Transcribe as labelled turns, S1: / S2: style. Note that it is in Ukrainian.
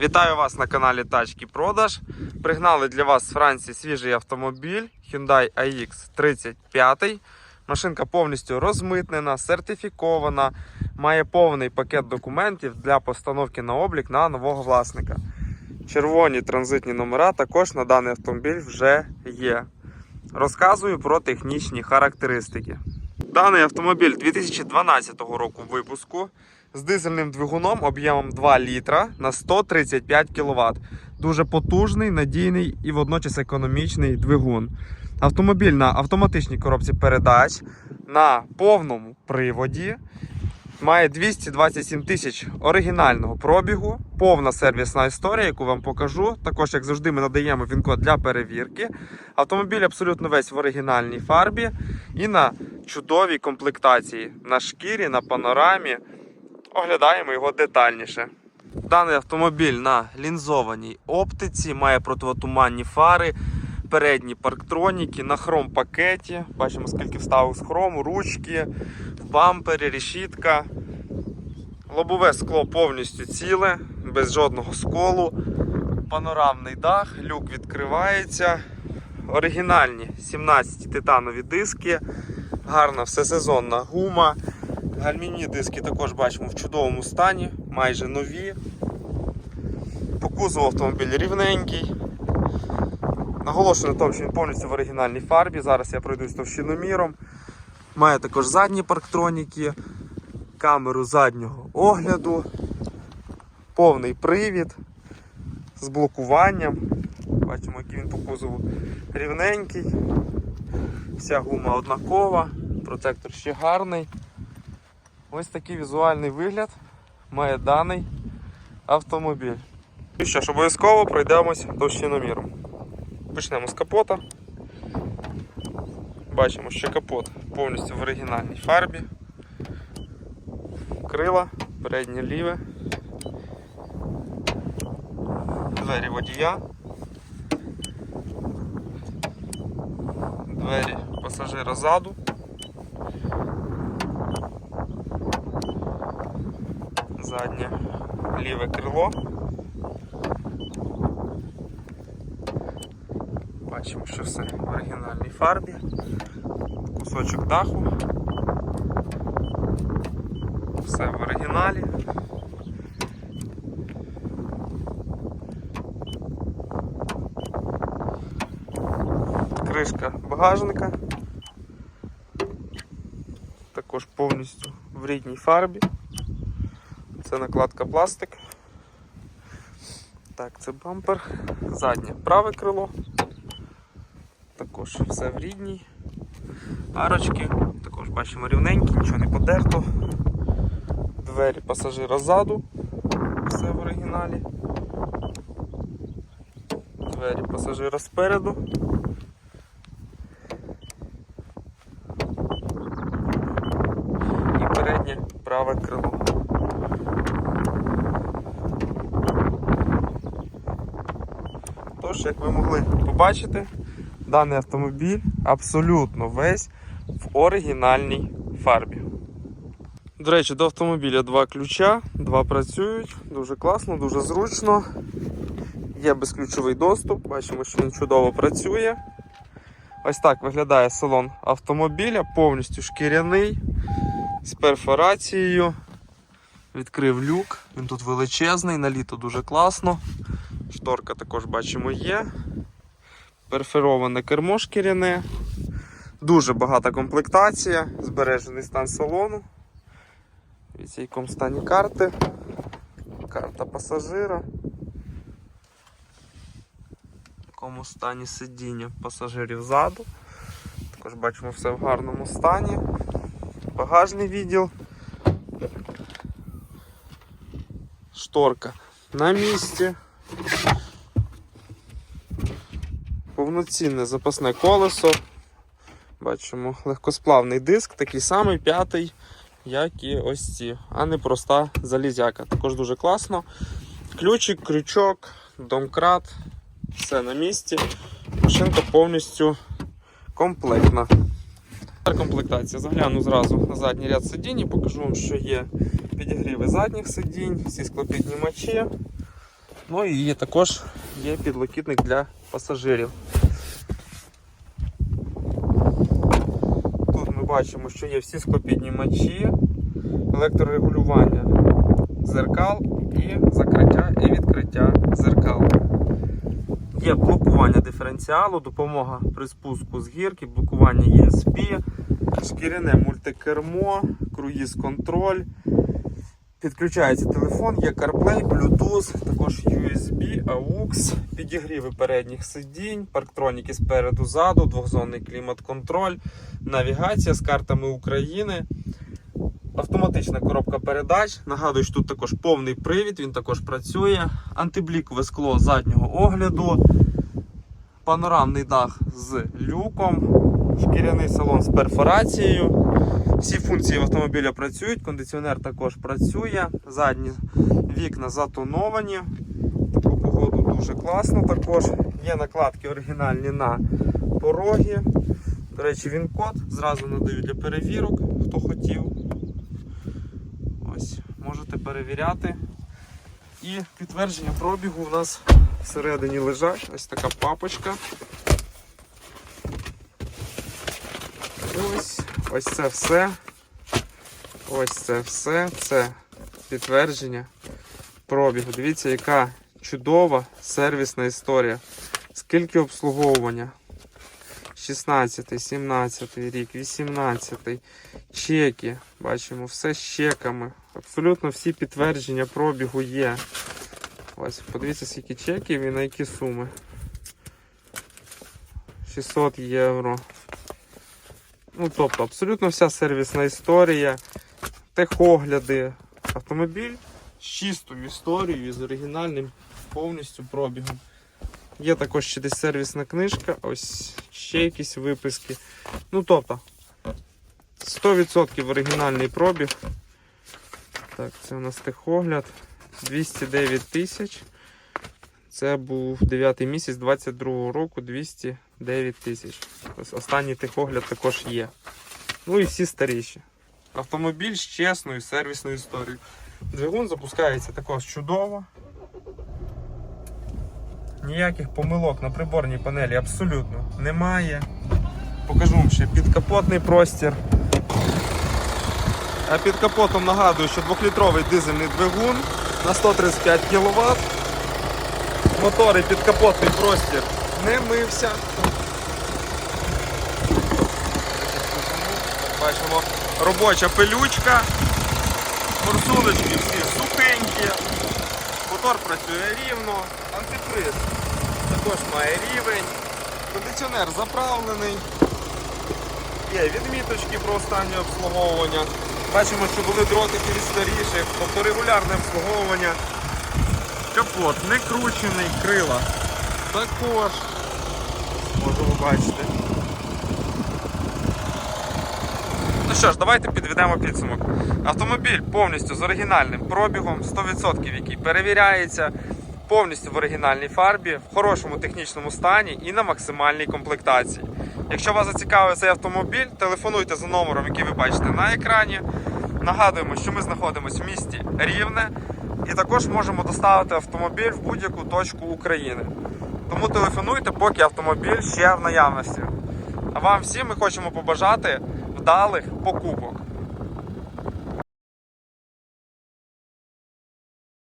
S1: Вітаю вас на каналі Тачки Продаж. Пригнали для вас з Франції свіжий автомобіль Hyundai iX 35. Машинка повністю розмитнена, сертифікована, має повний пакет документів для постановки на облік на нового власника. Червоні транзитні номера також на даний автомобіль вже є. Розказую про технічні характеристики. Даний автомобіль 2012 року випуску з дизельним двигуном об'ємом 2 літра на 135 кВт. Дуже потужний, надійний і водночас економічний двигун. Автомобіль на автоматичній коробці передач на повному приводі. Має 227 тисяч оригінального пробігу, повна сервісна історія, яку вам покажу. Також, як завжди, ми надаємо він-код для перевірки. Автомобіль абсолютно весь в оригінальній фарбі і на чудовій комплектації на шкірі, на панорамі. Оглядаємо його детальніше. Даний автомобіль на лінзованій оптиці, має противотуманні фари, передні парктроніки на хром пакеті. Бачимо, скільки вставок з хрому, ручки, в бампері, решітка. Лобове скло повністю ціле, без жодного сколу. Панорамний дах, люк відкривається. Оригінальні 17 титанові диски, гарна всесезонна гума. Гальмівні диски також бачимо в чудовому стані, майже нові. По кузову автомобіль рівненький. Наголошую на тому, що він повністю в оригінальній фарбі. Зараз я пройдусь товщиноміром. Має також задні парктроніки, камеру заднього огляду, повний привід з блокуванням. Бачимо, який він по кузову рівненький. Вся гума однакова, протектор ще гарний. Ось такий візуальний вигляд має даний автомобіль. І що ж, обов'язково пройдемось товщиноміром. Почнемо з капота. Бачимо, що капот повністю в оригінальній фарбі. Крила, переднє ліве. Двері водія. Двері пасажира ззаду. Заднє ліве крило. Бачимо, що все в оригінальній фарбі. Кусочок даху. Все в оригіналі. Кришка багажника. Також повністю в рідній фарбі. Це накладка пластик. Так, це бампер, заднє праве крило. Також все в рідній. Арочки, також бачимо рівненькі, нічого не подерто. Двері пасажира ззаду, все в оригіналі. Двері пасажира спереду. І переднє праве крило. Тож, як ви могли побачити, даний автомобіль абсолютно весь в оригінальній фарбі. До речі, до автомобіля два ключа, два працюють, дуже класно, дуже зручно. Є безключовий доступ, бачимо, що він чудово працює. Ось так виглядає салон автомобіля, повністю шкіряний, з перфорацією. Відкрив люк, він тут величезний, на літо дуже класно. Шторка також бачимо є. Перфероване кермо шкіряне. Дуже багата комплектація, збережений стан салону. Якому стані карти. Карта пасажира. В якому стані сидіння пасажирів ззаду. Також бачимо все в гарному стані. Багажний відділ. Шторка на місці. Повноцінне запасне колесо. Бачимо легкосплавний диск, такий самий п'ятий, як і ось ці, а не проста залізяка. Також дуже класно. Ключик, крючок, домкрат, все на місці. Машинка повністю комплектна. Комплектація. Загляну зразу на задній ряд сидінь і покажу вам, що є підігріви задніх сидінь, всі склопіднімачі, Ну і також є підлокітник для пасажирів. Тут ми бачимо, що є всі склопіднімачі, електрорегулювання зеркал і закриття і відкриття зеркал. Є блокування диференціалу, допомога при спуску з гірки, блокування ESP, шкіряне мультикермо, круїз-контроль. Підключається телефон, є CarPlay, Bluetooth, також USB, AUX, підігріви передніх сидінь, парктроніки спереду ззаду, двохзонний клімат-контроль, навігація з картами України, автоматична коробка передач. Нагадую, що тут також повний привід, він також працює, антиблікове скло заднього огляду, панорамний дах з люком, шкіряний салон з перфорацією. Всі функції автомобіля працюють, кондиціонер також працює, задні вікна затоновані. Таку погоду дуже класно також. Є накладки оригінальні на пороги. До речі, він код зразу надаю для перевірок, хто хотів. Ось, можете перевіряти. І підтвердження пробігу у нас всередині лежать ось така папочка. Ось, це все. Ось це все. Це підтвердження пробігу. Дивіться, яка чудова сервісна історія. Скільки обслуговування? 16, 17 рік, 18, чеки. Бачимо, все з чеками. Абсолютно всі підтвердження пробігу є. Ось, подивіться, скільки чеків і на які суми. 600 євро. Ну, тобто, абсолютно вся сервісна історія, техогляди. Автомобіль з чистою історією, з оригінальним повністю пробігом. Є також ще десь сервісна книжка, ось ще якісь виписки. Ну, тобто, 100% оригінальний пробіг. Так, це у нас техогляд. 209 тисяч. Це був 9 місяць 22 року 209 тисяч. Ось Останній техогляд також є. Ну і всі старіші. Автомобіль з чесною сервісною історією. Двигун запускається також чудово. Ніяких помилок на приборній панелі абсолютно немає. Покажу вам ще підкапотний простір. А під капотом нагадую, що 2-літровий дизельний двигун на 135 кВт. Мотори підкапотний простір не мився. Бачимо робоча пилючка. Форсуночки всі сухенькі. Мотор працює рівно, антифриз також має рівень. Кондиціонер заправлений. Є відміточки про останнє обслуговування. Бачимо, що були дротики від старіших, тобто регулярне обслуговування. Капот не кручений, крила також. Можемо. Ну що ж, давайте підведемо підсумок. Автомобіль повністю з оригінальним пробігом, 100% який перевіряється, повністю в оригінальній фарбі, в хорошому технічному стані і на максимальній комплектації. Якщо вас зацікавив цей автомобіль, телефонуйте за номером, який ви бачите на екрані. Нагадуємо, що ми знаходимося в місті Рівне і також можемо доставити автомобіль в будь-яку точку України. Тому телефонуйте, поки автомобіль ще в наявності. А вам всім ми хочемо побажати вдалих покупок.